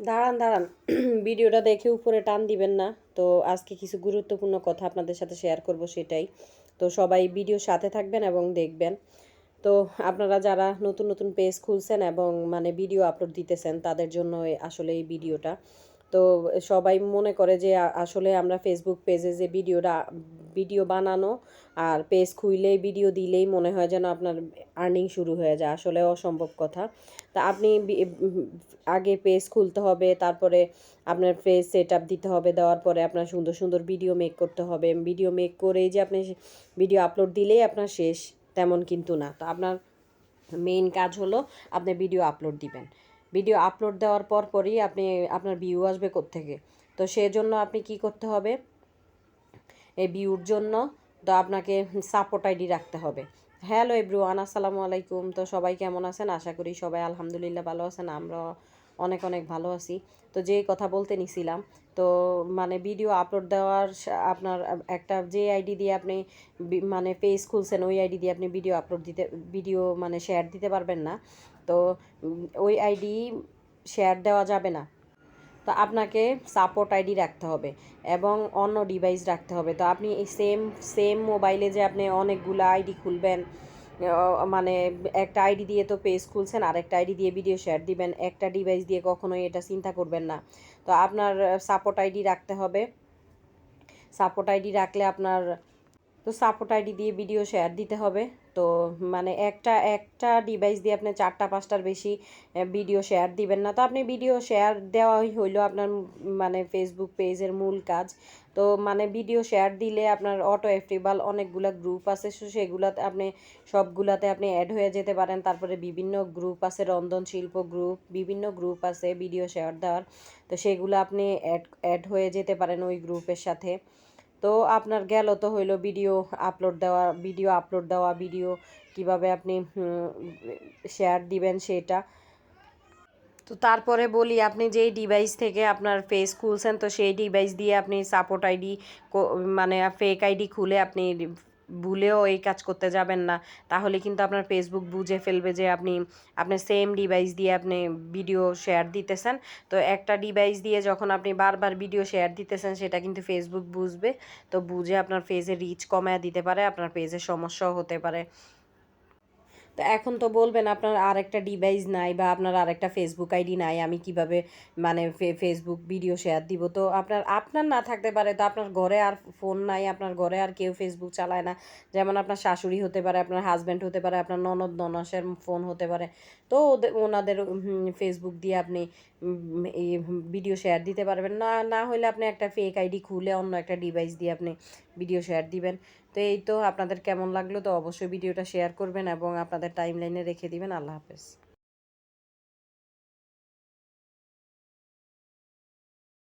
দাঁড়ান দাঁড়ান। ভিডিওটা দেখে উপরে টান দিবেন না। তো আজকে কিছু গুরুত্বপূর্ণ কথা আপনাদের সাথে শেয়ার করব সেটাই। তো সবাই ভিডিওর সাথে থাকবেন এবং দেখবেন। তো আপনারা যারা নতুন নতুন পেজ খুলছেন এবং মানে ভিডিও আপলোড দিতেছেন, তাদের জন্য আসলে এই ভিডিওটা। তো সবাই মনে করে যে আসলে আমরা ফেসবুক পেজে যে ভিডিওটা ভিডিও বানানো আর পেজ খুইলেই ভিডিও দিলেই মনে হয় যেন আপনার আর্নিং শুরু হয়ে যায়। আসলে অসম্ভব কথা। তা আপনি আগে পেজ খুলতে হবে, তারপরে আপনার পেজ সেট আপ দিতে হবে, দেওয়ার পরে আপনার সুন্দর সুন্দর ভিডিও মেক করতে হবে। ভিডিও মেক করেই যে আপনি ভিডিও আপলোড দিলেই আপনার শেষ, তেমন কিন্তু না। তো আপনার মেইন কাজ হলো আপনি ভিডিও আপলোড দিবেন। ভিডিও আপলোড দেওয়ার পর পরই আপনি, আপনার ভিউ আসবে থেকে তো সেজন্য আপনি কি করতে হবে? ভিউর জন্য। তো আপনাকে সাপোর্ট আইডি রাখতে হবে। হ্যালো এভরিওয়ান আসসালামু আলাইকুম। তো সবাই কেমন আছেন? আশা করি সবাই আলহামদুলিল্লাহ ভালো আছেন। আমরা অনেক অনেক ভালো আছি। তো যেই কথা বলতে নিছিলাম, তো মানে ভিডিও আপলোড দেওয়ার আপনার একটা যে আইডি দিয়ে আপনি মানে পেজ খুলছেন, ওই আইডি দিয়ে আপনি ভিডিও আপলোড দিতে ভিডিও মানে শেয়ার দিতে পারবেন না। তো ওই আইডি শেয়ার দেওয়া যাবে না। তো আপনাকে সাপোর্ট আইডি রাখতে হবে এবং অন্য ডিভাইস রাখতে হবে। তো আপনি এই সেম সেম মোবাইলে যে আপনি অনেকগুলো আইডি খুলবেন মানে একটা আইডি দিয়ে তো পেজ খুলছেন আর একটা আইডি দিয়ে ভিডিও শেয়ার দিবেন, একটা ডিভাইস দিয়ে কখনোই এটা চিন্তা করবেন না। তো আপনার সাপোর্ট আইডি রাখতে হবে। সাপোর্ট আইডি রাখলে আপনার তো সাপোর্ট আইডি দিয়ে ভিডিও শেয়ার দিতে হবে। তো মানে একটা একটা ডিভাইস দিয়ে আপনি চারটা, পাঁচটার বেশি ভিডিও শেয়ার দিবেন না। তো আপনি ভিডিও শেয়ার দেওয়াই হইল আপনার মানে ফেসবুক পেজের মূল কাজ। তো মানে ভিডিও শেয়ার দিলে আপনার অটো এফটিভাল অনেকগুলা গ্রুপ আছে। সো সেগুলাতে আপনি, সবগুলাতে আপনি অ্যাড হয়ে যেতে পারেন। তারপরে বিভিন্ন গ্রুপ আছে রন্ধন শিল্প গ্রুপ বিভিন্ন গ্রুপ আছে ভিডিও শেয়ার দেওয়ার। তো সেগুলো আপনি অ্যাড অ্যাড হয়ে যেতে পারেন ওই গ্রুপের সাথে। তো আপনার গেল তো হইল ভিডিও আপলোড দেওয়া ভিডিও আপলোড দেওয়া ভিডিও কীভাবে আপনি শেয়ার দিবেন সেটা। তো তারপরে বলি, আপনি যেই ডিভাইস থেকে আপনার ফেস খুলছেন, তো সেই ডিভাইস দিয়ে আপনি সাপোর্ট আইডি মানে ফেক আইডি খুলে আপনি ভুলেও এই কাজ করতে যাবেন না। তাহলে কিন্তু আপনার ফেসবুক বুঝে ফেলবে যে আপনি আপনি সেম ডিভাইস দিয়ে আপনি ভিডিও শেয়ার দিতেছেন। তো একটা ডিভাইস দিয়ে যখন আপনি বারবার ভিডিও শেয়ার দিতেছেন, সেটা কিন্তু ফেসবুক বুঝবে। তো বুঝে আপনার পেজে রিচ কমায় দিতে পারে, আপনার পেজে সমস্যাও হতে পারে। তো এখন তো বলবেন আপনার আর একটা ডিভাইস নাই বা আপনার আর একটা ফেসবুক আইডি নাই, আমি কীভাবে মানে ফেসবুক ভিডিও শেয়ার দিব? তো আপনার আপনার না থাকতে পারে তো আপনার ঘরে আর ফোন নাই, আপনার ঘরে আর কেউ ফেসবুক চালায় না। যেমন আপনার শাশুড়ি হতে পারে, আপনার হাজব্যান্ড হতে পারে, আপনার ননদ ননসের ফোন হতে পারে। তো ওনাদের ফেসবুক দিয়ে আপনি ভিডিও শেয়ার দিতে পারবেন। না না হলে আপনি একটা ফেক আইডি খুলে অন্য একটা ডিভাইস দিয়ে আপনি ভিডিও শেয়ার দিবেন। তো এই তো, আপনাদের কেমন লাগল তো অবশ্যই ভিডিওটা শেয়ার করবেন এবং আপনাদের টাইম লাইনে রেখে দিবেন আল্লাহ হাফেজ।